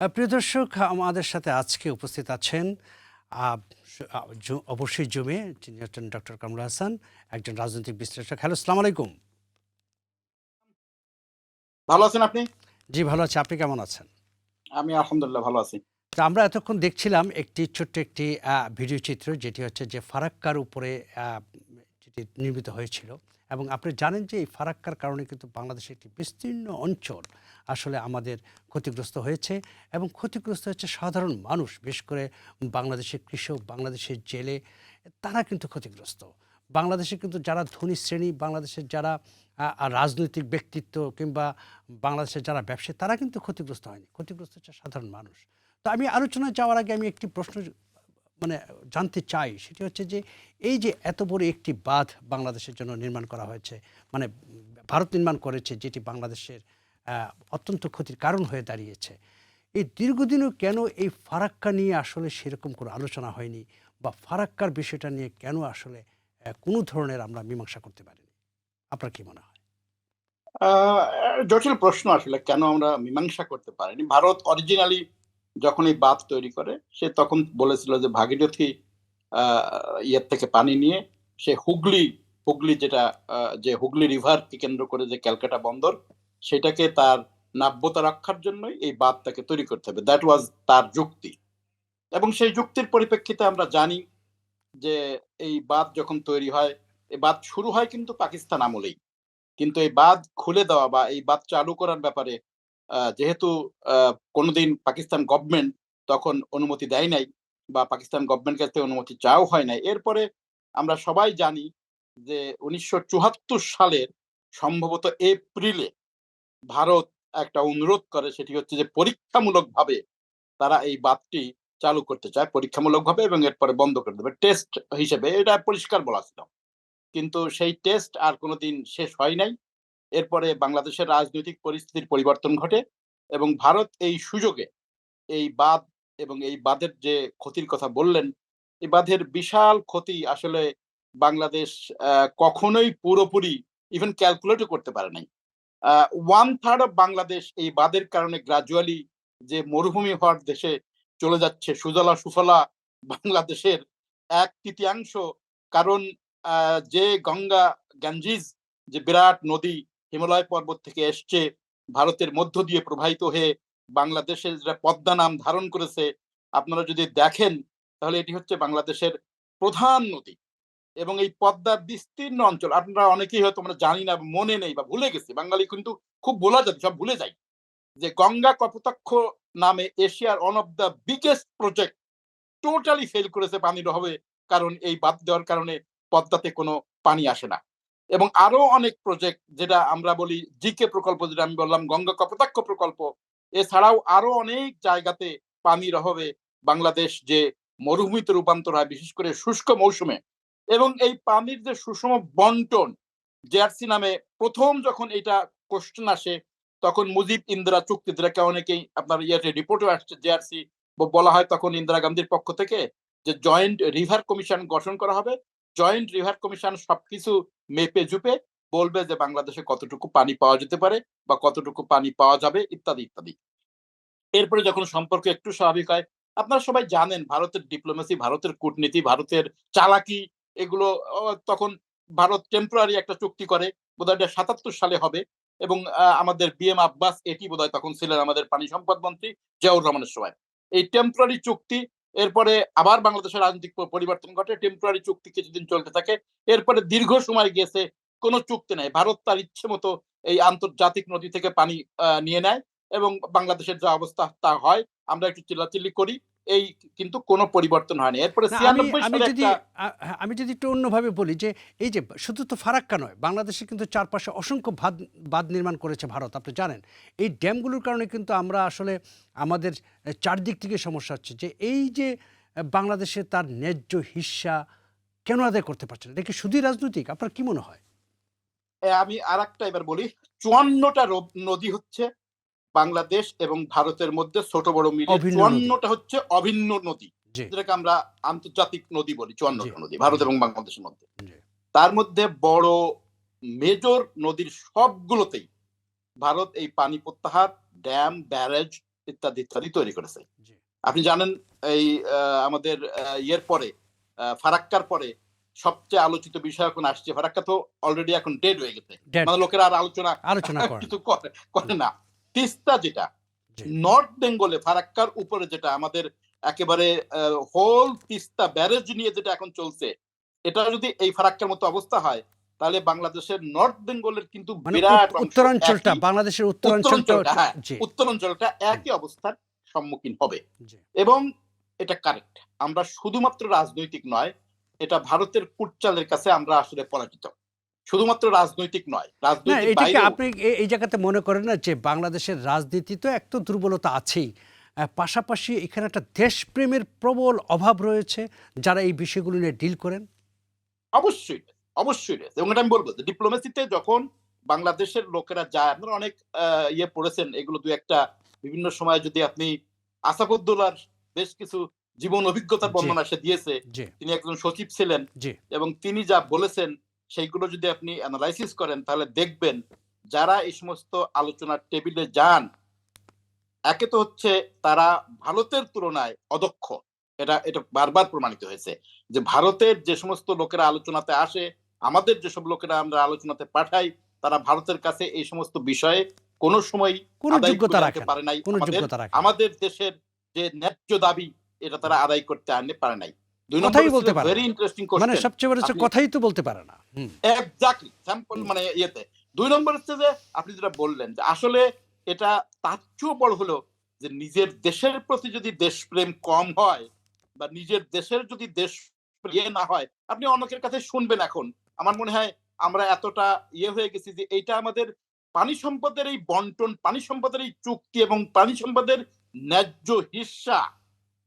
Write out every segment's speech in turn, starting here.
প্রিয় দর্শক আমাদের সাথে আজকে উপস্থিত আছেন অবশ্যই জুমে যিনি হচ্ছেন ডক্টর কামরুল হাসান একজন রাজনৈতিক বিশ্লেষক। হ্যালো সালাম আলাইকুম। ভালো আছেন আপনি? জি ভালো আছি। আপনি কেমন আছেন? আমি আলহামদুলিল্লাহ ভালো আছি। তো আমরা এতক্ষণ দেখছিলাম একটি ছোট্ট একটি আহ, ভিডিও চিত্র যেটি হচ্ছে যে ফারাক্কার উপরে নির্মিত হয়েছিল। এবং আপনি জানেন যে এই ফারাক্কার কারণে কিন্তু বাংলাদেশের একটি বিস্তীর্ণ অঞ্চল আসলে আমাদের ক্ষতিগ্রস্ত হয়েছে এবং ক্ষতিগ্রস্ত হচ্ছে সাধারণ মানুষ, বিশেষ করে বাংলাদেশের কৃষক, বাংলাদেশের জেলে, তারা কিন্তু ক্ষতিগ্রস্ত। বাংলাদেশে কিন্তু যারা ধনী শ্রেণি, বাংলাদেশের যারা রাজনৈতিক ব্যক্তিত্ব কিংবা বাংলাদেশের যারা ব্যবসায়ী, তারা কিন্তু ক্ষতিগ্রস্ত হয়নি। ক্ষতিগ্রস্ত হচ্ছে সাধারণ মানুষ। তো আমি আলোচনায় যাওয়ার আগে আমি একটি প্রশ্ন মানে জানতে চাই সেটি হচ্ছে যে এই যে এত বড় একটি বাঁধ বাংলাদেশের জন্য নির্মাণ করা হয়েছে মানে ভারত নির্মাণ করেছে যেটি বাংলাদেশের অত্যন্ত ক্ষতির কারণ হয়ে দাঁড়িয়েছে, এই দীর্ঘদিনও কেন এই ফারাক্কা নিয়ে আসলে সেরকম কোনো আলোচনা হয়নি বা ফারাক্কার বিষয়টা নিয়ে কেন আসলে কোনো ধরনের আমরা মীমাংসা করতে পারিনি? আপনার কি মনে হয়? জটিল প্রশ্ন আসলে কেন আমরা মীমাংসা করতে পারিনি? ভারত অরিজিনালি যখন এই বাঁধ তৈরি করে, সে তখন বলেছিল যে ভাগীরথী ইয়ের থেকে পানি নিয়ে সে হুগলি হুগলি যেটা যে হুগলি রিভারকে কেন্দ্র করে যে ক্যালকাটা বন্দর, সেটাকে তার নাব্যতা রক্ষার জন্যই এই বাঁধটাকে তৈরি করতে হবে। দ্যাট ওয়াজ তার যুক্তি। এবং সেই যুক্তির পরিপ্রেক্ষিতে আমরা জানি যে এই বাঁধ যখন তৈরি হয়, এই বাঁধ শুরু হয় কিন্তু পাকিস্তান আমলেই। কিন্তু এই বাঁধ খুলে দেওয়া বা এই বাঁধ চালু করার ব্যাপারে যেহেতু কোনোদিন পাকিস্তান গভর্নমেন্ট তখন অনুমতি দেয় নাই বা পাকিস্তান গভর্নমেন্ট কাছ থেকে অনুমতি চাও হয় নাই। এরপরে আমরা সবাই জানি যে উনিশশো চুয়াত্তর সালের সম্ভবত এপ্রিলে ভারত একটা অনুরোধ করে, সেটি হচ্ছে যে পরীক্ষামূলকভাবে তারা এই বাদটি চালু করতে চায়, পরীক্ষামূলকভাবে এবং এরপরে বন্ধ করে দেবে টেস্ট হিসেবে। এটা পরিষ্কার বলা ছিল। কিন্তু সেই টেস্ট আর কোনোদিন শেষ হয় নাই। এরপরে বাংলাদেশের রাজনৈতিক পরিস্থিতির পরিবর্তন ঘটে এবং ভারত এই সুযোগে এই বাঁধ এবং এই বাঁধের যে ক্ষতির কথা বললেন, এই বাঁধের বিশাল ক্ষতি আসলে বাংলাদেশ কখনোই পুরোপুরি ইভেন ক্যালকুলেটও করতে পারে নাই। ওয়ান থার্ড অফ বাংলাদেশ এই বাঁধের কারণে গ্রাজুয়ালি যে মরুভূমি হওয়ার দেশে চলে যাচ্ছে, সুজলা সুফলা বাংলাদেশের এক তৃতীয়াংশ। কারণ যে গঙ্গা গ্যাঞ্জিজ যে বিরাট নদী হিমালয় পর্বত থেকে এসছে, ভারতের মধ্য দিয়ে প্রবাহিত হয়ে বাংলাদেশের যেটা পদ্মা নাম ধারণ করেছে, আপনারা যদি দেখেন, তাহলে এটি হচ্ছে বাংলাদেশের প্রধান নদী এবং এই পদ্মার বিস্তীর্ণ অঞ্চল। আপনারা অনেকেই হয়তো আমরা জানি না মনে নেই বা ভুলে গেছি, বাঙালি কিন্তু খুব ভোলা যায় সব ভুলে যায় যে গঙ্গা কপোতাক্ষ নামে এশিয়ার one of the biggest project totally fail করেছে পানির অভাবে, কারণ এই বাদ দেওয়ার কারণে পদ্মাতে কোনো পানি আসে না। এবং আরও অনেক প্রজেক্ট যেটা আমরা বলি জিকে প্রকল্প, যেটা আমি বললাম, গঙ্গা কপোতাক্ষ প্রকল্প। এছাড়াও আরও অনেক জায়গাতে পানির অভাবে বাংলাদেশ যে মরুভূমিতে রূপান্তর হয়, বিশেষ করে শুষ্ক মৌসুমে। এবং এই পানির যে সুষম বন্টন জেআরসি নামে প্রথম যখন এটা কোশ্চেন আসে, তখন মুজিব ইন্দিরা চুক্তি, যেটাকে অনেকেই আপনার ইয়েতে রিপোর্টও আসছে জেআরসি বলা হয় তখন ইন্দিরা গান্ধীর পক্ষ থেকে যে জয়েন্ট রিভার কমিশন গঠন করা হবে। জয়েন্ট রিভার কমিশন সবকিছু মেপে জুপে বলবে যে বাংলাদেশে কতটুকু পানি পাওয়া যেতে পারে বা কতটুকু পানি পাওয়া যাবে, ইত্যাদি ইত্যাদি। এরপরে যখন সম্পর্ক একটু স্বাভাবিক হয়, আপনারা সবাই জানেন ভারতের ডিপ্লোমেসি ভারতের কূটনীতি, ভারতের চালাকি, এগুলো তখন ভারত টেম্পোরারি একটা চুক্তি করে, বোধহয় এটা সাতাত্তর সালে হবে এবং আমাদের বি এম আব্বাস এটি বোধহয় তখন ছিলেন আমাদের পানি সম্পদ মন্ত্রী জিয়াউর রহমানের সময়। এই টেম্পোরারি চুক্তি এরপরে আবার বাংলাদেশের রাজনৈতিক পরিবর্তন ঘটে। টেম্পোরারি চুক্তি কিছুদিন চলতে থাকে। এরপরে দীর্ঘ সময় গিয়েছে, কোনো চুক্তি নাই। ভারত তার ইচ্ছে মতো এই আন্তর্জাতিক নদী থেকে পানি নিয়ে নেয় এবং বাংলাদেশের যা অবস্থা তা হয়, আমরা একটু চিল্লাচিল্লি করি। এই কিন্তু কোনো পরিবর্তন হয়নি। এরপরে আমি যদি হ্যাঁ, আমি যদি একটু অন্যভাবে বলি যে এই যে শুধু তো ফারাক্কা নয় বাংলাদেশে কিন্তু চারপাশে অসংখ্য বাঁধ বাঁধ নির্মাণ করেছে ভারত আপনি জানেন। এই ড্যামগুলোর কারণে কিন্তু আমরা আসলে আমাদের চারদিক থেকে সমস্যা হচ্ছে যে এই যে বাংলাদেশে তার ন্যায্য হিস্সা কেন আদায় করতে পারছে না? এটা কি শুধুই রাজনৈতিক? আপনার কি মনে হয়? আমি আর একটা এবার বলি চুয়ান্নটা নদী হচ্ছে বাংলাদেশ এবং ভারতের মধ্যে ছোট বড় মিলিয়ে চুয়ান্নটা হচ্ছে অভিন্ন নদী। যেটাকে আমরা আন্তর্জাতিক নদী বলি চুয়ান্নটা নদী ভারত এবং বাংলাদেশের মধ্যে। তার মধ্যে বড় মেজর নদীর সবগুলোতেই ভারত এই পানি প্রত্যাহার ড্যাম ব্যারেজ ইত্যাদি ইত্যাদি তৈরি করেছে। আপনি জানেন এই আমাদের ইয়ের পরে ফারাক্কার পরে সবচেয়ে আলোচিত বিষয় এখন আসছে। ফারাক্কা তো অলরেডি এখন ডেড হয়ে গেছে. মানে লোকেরা আর আলোচনা আলোচনা কিছু করে না। তিস্তা যেটা নর্থ বেঙ্গলে ফারাক্কার উপরে যেটা আমাদের একেবারে হোল তিস্তা ব্যারেজ নিয়ে যেটা এখন চলছে এটা যদি এই ফারাক্কার মতো অবস্থা হয় তাহলে বাংলাদেশের নর্থ বেঙ্গলের কিন্তু মানে বিরাট উত্তরাঞ্চলটা বাংলাদেশের উত্তরাঞ্চলটা উত্তরাঞ্চলটা, হ্যাঁ। উত্তরাঞ্চলটা একই অবস্থার সম্মুখীন হবে। এবং এটা কারেক্ট আমরা শুধুমাত্র রাজনৈতিক নয় এটা ভারতের কুটচালের কাছে আমরা আসলে পরাজিত। শুধুমাত্র রাজনৈতিক নয় রাজনৈতিক আপনি এই জায়গাতে মনে করেন না যে বাংলাদেশের রাজনীতি তো এক তো দুর্বলতা আছেই। পাশাপাশি এখানে একটা দেশপ্রেমের প্রবল অভাব রয়েছে যারা এই বিষয়গুলো নিয়ে ডিল করেন। অবশ্যই অবশ্যই। এবং এটা আমি বলব যে ডিপ্লোমেসিতে যখন বাংলাদেশের লোকেরা যায় আপনারা অনেক ইয়ে পড়েছেন এগুলো দু একটা বিভিন্ন সময় যদি আপনি আসাফুদ্দোলার বেশ কিছু জীবন অভিজ্ঞতার। বর্ণনা সে দিয়েছে। তিনি একজন সচিব ছিলেন এবং তিনি যা বলেছেন সেইগুলো যদি আপনি অ্যানালাইসিস করেন তাহলে দেখবেন যারা এই সমস্ত আলোচনার টেবিলে যান একে তো হচ্ছে তারা ভারতের তুলনায় অদক্ষ। এটা এটা বারবার প্রমাণিত হয়েছে যে ভারতের যে সমস্ত লোকেরা আলোচনাতে আসে আমাদের যেসব লোকেরা আমরা আলোচনাতে পাঠাই তারা ভারতের কাছে এই সমস্ত বিষয়ে কোনো সময় যোগ্যতা করে রাখে আনতে পারে নাই। আমাদের দেশের যে ন্যায্য দাবি এটা তারা আদায় করতে আনতে পারে নাই। কথাই বলতে পারে ভেরি ইন্টারেস্টিং মানে সবচেয়ে বড় কথাই তো বলতে পারে না। এক্স্যাক্টলি স্যাম্পল মানে ইয়েতে। দুই নম্বর হচ্ছে যে আপনি যেটা বললেন যে আসলে এটা তার চেয়েও বড় হলো যে নিজের দেশের প্রতি যদি দেশপ্রেম কম হয় বা নিজের দেশের যদি দেশ ইয়ে না হয় আপনি অনেকের কাছে শুনবেন এখন। আমার মনে হয় আমরা এতটা ইয়ে হয়ে গেছি যে এইটা আমাদের পানি সম্পদের এই বন্টন পানি সম্পদের এই চুক্তি এবং পানি সম্পদের ন্যায্য হিস্সা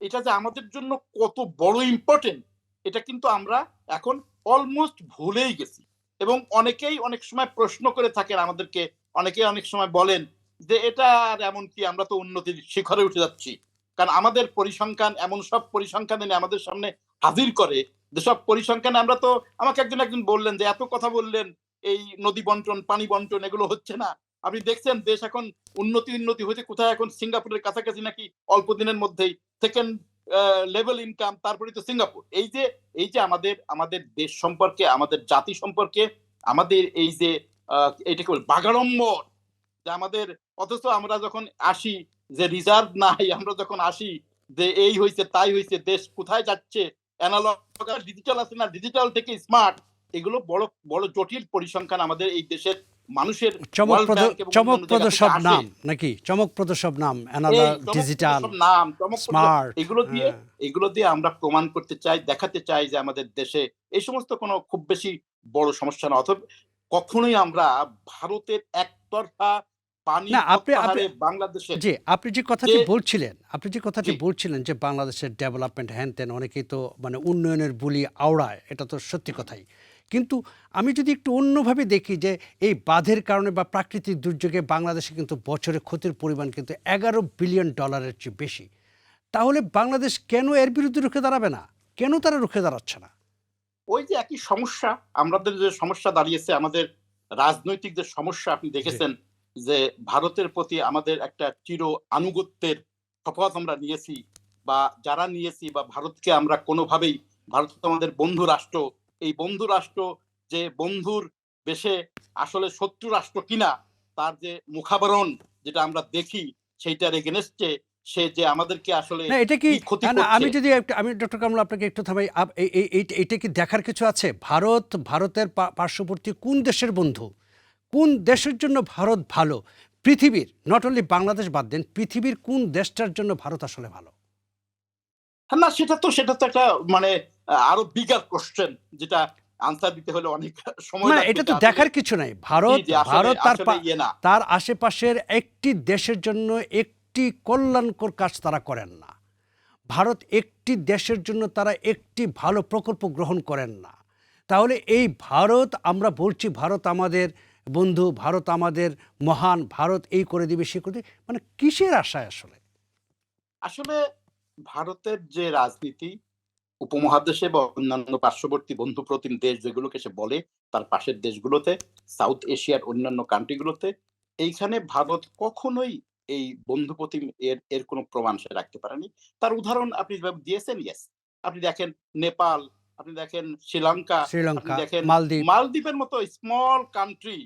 এটা যে আমাদের জন্য কত বড় ইম্পর্টেন্ট এটা কিন্তু আমরা এখন অলমোস্ট ভুলেই গেছি। এবং অনেকেই অনেক সময় প্রশ্ন করে থাকেন আমাদেরকে, অনেকেই অনেক সময় বলেন যে, এটা আর এমন কি, আমরা তো উন্নতির শিখরে উঠে যাচ্ছি। কারণ আমাদের পরিসংখ্যান, এমন সব পরিসংখ্যান এনে আমাদের সামনে হাজির করে যেসব পরিসংখ্যানে আমরা তো আমাকে একজন একজন বললেন যে, এত কথা বললেন, এই নদী বন্টন, পানি বন্টন, এগুলো হচ্ছে না। আপনি দেখছেন দেশ এখন উন্নতি উন্নতি হয়েছে। কোথায় এখন সিঙ্গাপুরের কাছাকাছি নাকি অল্প দিনের মধ্যেই সেকেন্ড লেভেল ইনকাম তারপরে তো সিঙ্গাপুর। এই যে এই যে আমাদের আমাদের দেশ সম্পর্কে আমাদের জাতি সম্পর্কে আমাদের এই যে আহ, এটাকে বল বাগাড়ম্বর যে আমাদের অথচ আমরা যখন আসি যে রিজার্ভ নাই আমরা যখন আসি যে এই হয়েছে তাই হয়েছে দেশ কোথায় যাচ্ছে ডিজিটাল আছে না ডিজিটাল থেকে স্মার্ট এগুলো বড় বড় জটিল পরিসংখ্যান আমাদের এই দেশের মানুষের চমকপ্রদ সব নাম নাকি? চমকপ্রদ সব নাম ডিজিটাল নাম চমকপ্রদ স্মার্ট এগুলো দিয়ে এগুলো দিয়ে আমরা প্রমাণ করতে চাই দেখাতে চাই যে আমাদের দেশে এই সমস্ত কোনো খুব বেশি বড় সমস্যা না। অথবা কখনোই আমরা ভারতের একতরফা না, আপনি- জি আপনি যে কথাটি বলছিলেন আপনি যে কথাটি বলছিলেন যে বাংলাদেশের ডেভেলপমেন্ট হ্যান তেন অনেকেই তো মানে উন্নয়নের বুলি আওড়ায় এটা তো সত্যি কথাই। কিন্তু আমি যদি একটু অন্যভাবে দেখি যে এই বাঁধের কারণে বা প্রাকৃতিক দুর্যোগে বাংলাদেশে কিন্তু বছরে ক্ষতির পরিমাণ কিন্তু এগারো বিলিয়ন ডলারের চেয়ে বেশি তাহলে বাংলাদেশ কেন এর বিরুদ্ধে রুখে দাঁড়াবে না? কেন তারা রুখে দাঁড়াচ্ছে না? ওই যে একই সমস্যা আমাদের যে সমস্যা দাঁড়িয়েছে আমাদের রাজনৈতিক যে সমস্যা আপনি দেখেছেন যে ভারতের প্রতি আমাদের একটা চির আনুগত্যের শপথ আমরা নিয়েছি বা যারা নিয়েছি বা ভারতকে আমরা কোনোভাবেই ভারত তো আমাদের বন্ধু রাষ্ট্র এই বন্ধু রাষ্ট্র যে বন্ধুর বেশে আসলে শত্রু রাষ্ট্র কিনা তার যে মুখাবরণ যেটা আমরা দেখি সেইটার এগেনস্টে সে যে আমাদেরকে আসলে না এটা কি আমি যদি আমি ডক্টর কামরুল আপনাকে একটু থামাই। এটা কি দেখার কিছু আছে? ভারত ভারতের পার্শ্ববর্তী কোন দেশের বন্ধু? কোন দেশের জন্য ভারত ভালো? পৃথিবীর নট অনলি বাংলাদেশ বাদ দেন পৃথিবীর কোন দেশটার জন্য ভারত আসলে ভালো? না সেটা তো সেটা তো একটা মানে আরও বিগার কোশ্চেন যেটা আনসার দিতে হলে অনেক সময় এটা তো দেখার কিছু নাই। ভারত ভারত তার ইয়ে তার আশেপাশের একটি দেশের জন্য একটি কল্যাণকর কাজ তারা করেন না। ভারত একটি দেশের জন্য তারা একটি ভালো প্রকল্প গ্রহণ করেন না। তাহলে এই ভারত আমরা বলছি ভারত আমাদের বন্ধু ভারত আমাদের মহান ভারত এই করে দিবে সে করে দিবে। মানে কিসের আশায় আসলে? আসলে ভারতের যে রাজনীতি উপমহাদেশে বা অন্যান্য পার্শ্ববর্তী বন্ধু প্রতিম দেশ যেগুলোকে সে বলে তার পাশের দেশগুলোতে সাউথ এশিয়ার অন্যান্য কান্ট্রিগুলোতে এইখানে ভারত কখনোই এই বন্ধুপ্রতিম এর এর কোনো প্রমাণ সে রাখতে পারেনি। তার উদাহরণ আপনি দিয়েছেন? ইয়েস আপনি দেখেন নেপাল আপনি দেখেন শ্রীলঙ্কা শ্রীলঙ্কা আপনি দেখেন মালদ্বীপ। মালদ্বীপের মতো স্মল কান্ট্রি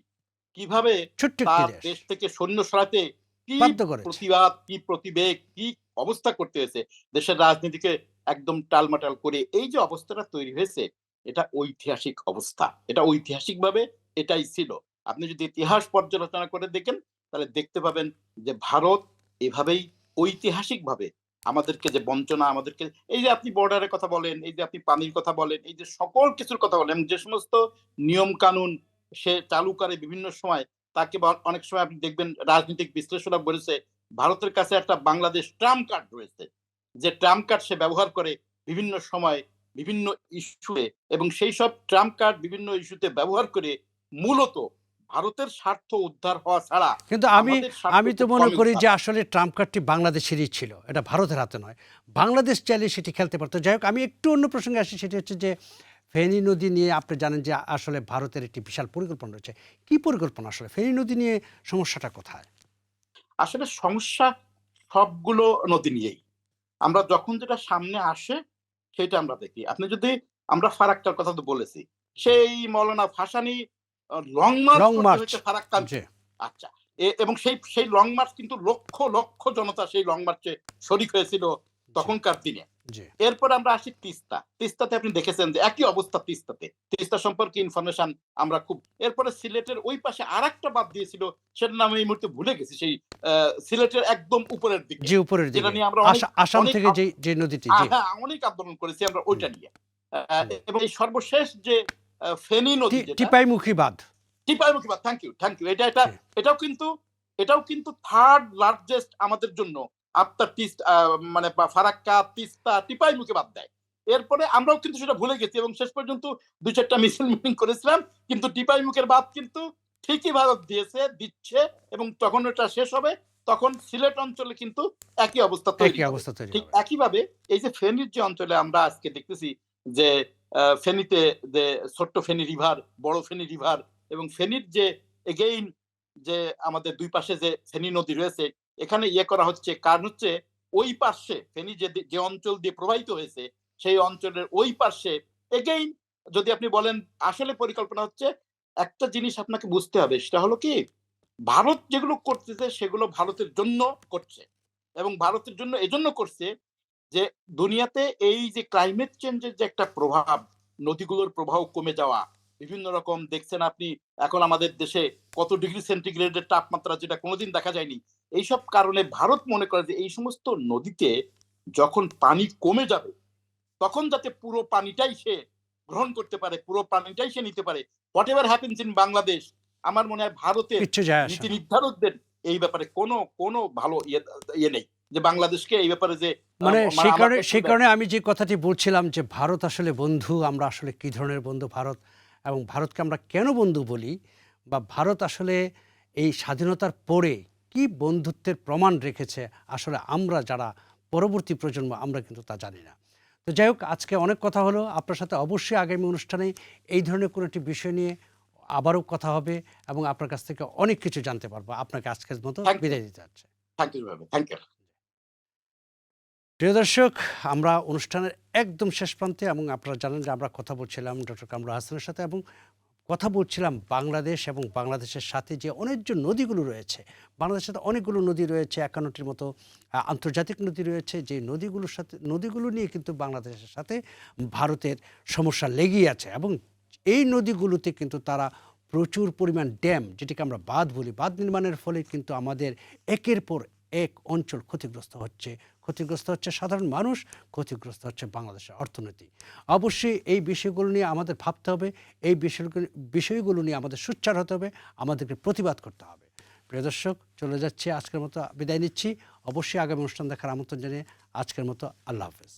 কীভাবে তার দেশ। থেকে সৈন্য সরাতে কি প্রতিবাদ কি প্রতিবেগ কি অবস্থা করতে হয়েছে। দেশের রাজনীতিকে একদম টালমাটাল করে এই যে অবস্থাটা তৈরি হয়েছে, এটা ঐতিহাসিক অবস্থা। এটা ঐতিহাসিকভাবে এটাই ছিল। আপনি যদি ইতিহাস পর্যালোচনা করে দেখেন, তাহলে দেখতে পাবেন যে ভারত এভাবেই ঐতিহাসিকভাবে আমাদেরকে যে বঞ্চনা, আমাদেরকে এই যে আপনি বর্ডারের কথা বলেন, এই যে আপনি পানির কথা বলেন, এই যে সকল কিছুর কথা বলেন, যে সমস্ত নিয়ম কানুন সে চালু করে বিভিন্ন সময়, তাকে অনেক সময় আপনি দেখবেন রাজনৈতিক বিশ্লেষকরা বলেছে ভারতের কাছে একটা বাংলাদেশ ট্রাম্প কার্ড রয়েছে। যে ট্রাম্প কার্ড সে ব্যবহার করে বিভিন্ন সময় বিভিন্ন ইস্যুতে এবং সেই সব ট্রাম্প কার্ড বিভিন্ন ইস্যুতে ব্যবহার করে মূলত ভারতের স্বার্থ উদ্ধার হওয়া ছাড়া কিন্তু আমি আমি তো মনে করি যে আসলে ট্রাম্প কার্ডটি বাংলাদেশেরই ছিল। এটা ভারতের হাতে নয়। বাংলাদেশ চাইলে সেটি খেলতে পারতো। যাই হোক আমি একটু অন্য প্রসঙ্গে আসি। সেটি হচ্ছে যে ফেনী নদী নিয়ে আপনি জানেন যে আসলে ভারতের একটি বিশাল পরিকল্পনা রয়েছে। কি পরিকল্পনা আসলে? ফেনী নদী নিয়ে সমস্যাটা কোথায়? আসলে সমস্যা সবগুলো নদী নিয়েই। আমরা যখন যেটা সামনে আসে সেটা আমরা দেখি। আপনি যদি আমরা ফারাক্কার কথা তো বলেছি সেই মৌলানা ভাসানি লং মার্চ ফারাক ফারাক্কা আচ্ছা এবং সেই সেই লং মার্চ কিন্তু লক্ষ লক্ষ জনতা সেই লং মার্চে শরিক হয়েছিল তখনকার দিনে। এরপর আমরা আসি তিস্তা। তিস্তাতে আপনি দেখেছেন যে একই অবস্থা তিস্তাতে। তিস্তা সম্পর্কে ইনফরমেশন আমরা খুব এরপরে সিলেটের ওই পাশে আর একটা বাদ দিয়েছিল সেটার নাম এই মুহূর্তে ভুলে গেছি সেই সিলেটের একদম উপরের দিকে। জি উপরের যেটা নিয়ে আমরা আসাম থেকে যে যে নদীটি হ্যাঁ অনেক আন্দোলন করেছি আমরা ওইটা নিয়ে। এবং এই সর্বশেষ যে ফেনী নদী টিপাইমুখী বাঁধ। টিপাইমুখী বাঁধ থ্যাংক ইউ থ্যাংক ইউ এটা এটা এটাও কিন্তু এটাও কিন্তু থার্ড লার্জেস্ট আমাদের জন্য আফটার তিস্তা মানে ফারাক্কা তিস্তা টিপাই মুখে বাদ দেয়। এরপরে আমরাও কিন্তু সেটা ভুলে গেছি এবং শেষ পর্যন্ত দু চারটা মিছিল মিটিং করেছিলাম কিন্তু টিপাই মুখের বাদ কিন্তু ঠিকই ভারত দিয়েছে দিচ্ছে এবং তখন ওটা শেষ হবে তখন সিলেট অঞ্চলে কিন্তু একই অবস্থা তৈরি একই অবস্থা ঠিক একইভাবে এই যে ফেনীর যে অঞ্চলে আমরা আজকে দেখতেছি যে ফেনীতে যে ছোট্ট ফেনী রিভার বড় ফেনী রিভার এবং ফেনীর যে এগেইন যে আমাদের দুই পাশে যে ফেনী নদী রয়েছে এখানে ইয়ে করা হচ্ছে, কারণ হচ্ছে ওই পাশে ফেনী যে যে অঞ্চল দিয়ে প্রবাহিত হয়েছে, সেই অঞ্চলের ওই পাশে এগেইন যদি আপনি বলেন আসলে পরিকল্পনা হচ্ছে, একটা জিনিস আপনাকে বুঝতে হবে, সেটা হলো কি? ভারত যেগুলো করতেছে, সেগুলো ভারতের জন্য করছে এবং ভারতের জন্য এজন্য করছে যে দুনিয়াতে এই যে ক্লাইমেট চেঞ্জের যে একটা প্রভাব, নদীগুলোর প্রভাব কমে যাওয়া, বিভিন্ন রকম দেখছেন আপনি, এখন আমাদের দেশে কত ডিগ্রি সেন্টিগ্রেডের তাপমাত্রা যেটা কোনোদিন দেখা যায়নি এইসব কারণে ভারত মনে করে যে এই সমস্ত নদীতে যখন পানি কমে যাবে তখন যাতে পুরো পানিটাই সে গ্রহণ করতে পারে পুরো পানিটাই সে নিতে পারে। Whatever happens in Bangladesh আমার মনে হয় ভারতের নীতি নির্ধারকদের এই ব্যাপারে কোনো কোনো ভালো ইয়ে ইয়ে নেই যে বাংলাদেশকে এই ব্যাপারে যে মানে আহ, সেই কারণে সেই কারণে আমি যে কথাটি বলছিলাম যে ভারত আসলে বন্ধু আমরা আসলে কি ধরনের বন্ধু ভারত এবং ভারতকে আমরা কেন বন্ধু বলি বা ভারত আসলে এই স্বাধীনতার পরে কি বন্ধুত্বের প্রমাণ রেখেছে আসলে আমরা যারা পরবর্তী প্রজন্ম আমরা কিন্তু তা জানি না। তো যাই হোক আজকে অনেক কথা হলো। আপনার সাথে অবশ্যই আগামী অনুষ্ঠানে এই ধরনের কোনো একটি বিষয় নিয়ে আবারও কথা হবে এবং আপনার কাছ থেকে অনেক কিছু জানতে পারব। আপনাকে আজকের মতো বিদায় দিতে ইউ প্রিয় দর্শক আমরা অনুষ্ঠানের একদম শেষ প্রান্তে এবং আপনারা জানেন যে আমরা কথা বলছিলাম ডক্টর কামরুল হাসানের সাথে এবং কথা বলছিলাম বাংলাদেশ এবং বাংলাদেশের সাথে যে অনেক যে নদীগুলো রয়েছে। বাংলাদেশের সাথে অনেকগুলো নদী রয়েছে, একান্নটির মতো আন্তর্জাতিক নদী রয়েছে, যে নদীগুলোর সাথে, নদীগুলো নিয়ে কিন্তু বাংলাদেশের সাথে ভারতের সমস্যা লেগেই আছে এবং এই নদীগুলোতে কিন্তু তারা প্রচুর পরিমাণ ড্যাম, যেটিকে আমরা বাঁধ বলি। বাঁধ নির্মাণের ফলে কিন্তু আমাদের একের পর এক অঞ্চল ক্ষতিগ্রস্ত হচ্ছে ক্ষতিগ্রস্ত হচ্ছে সাধারণ মানুষ, ক্ষতিগ্রস্ত হচ্ছে বাংলাদেশের অর্থনীতি। অবশ্যই এই বিষয়গুলো নিয়ে আমাদের ভাবতে হবে, এই বিষয়গুলো বিষয়গুলো নিয়ে আমাদের সুচ্চার হতে হবে, আমাদেরকে প্রতিবাদ করতে হবে। প্রিয় দর্শক, চলে যাচ্ছে, আজকের মতো বিদায় নিচ্ছি। অবশ্যই আগামী অনুষ্ঠান দেখার আমন্ত্রণ জানিয়ে আজকের মতো আল্লাহ হাফেজ।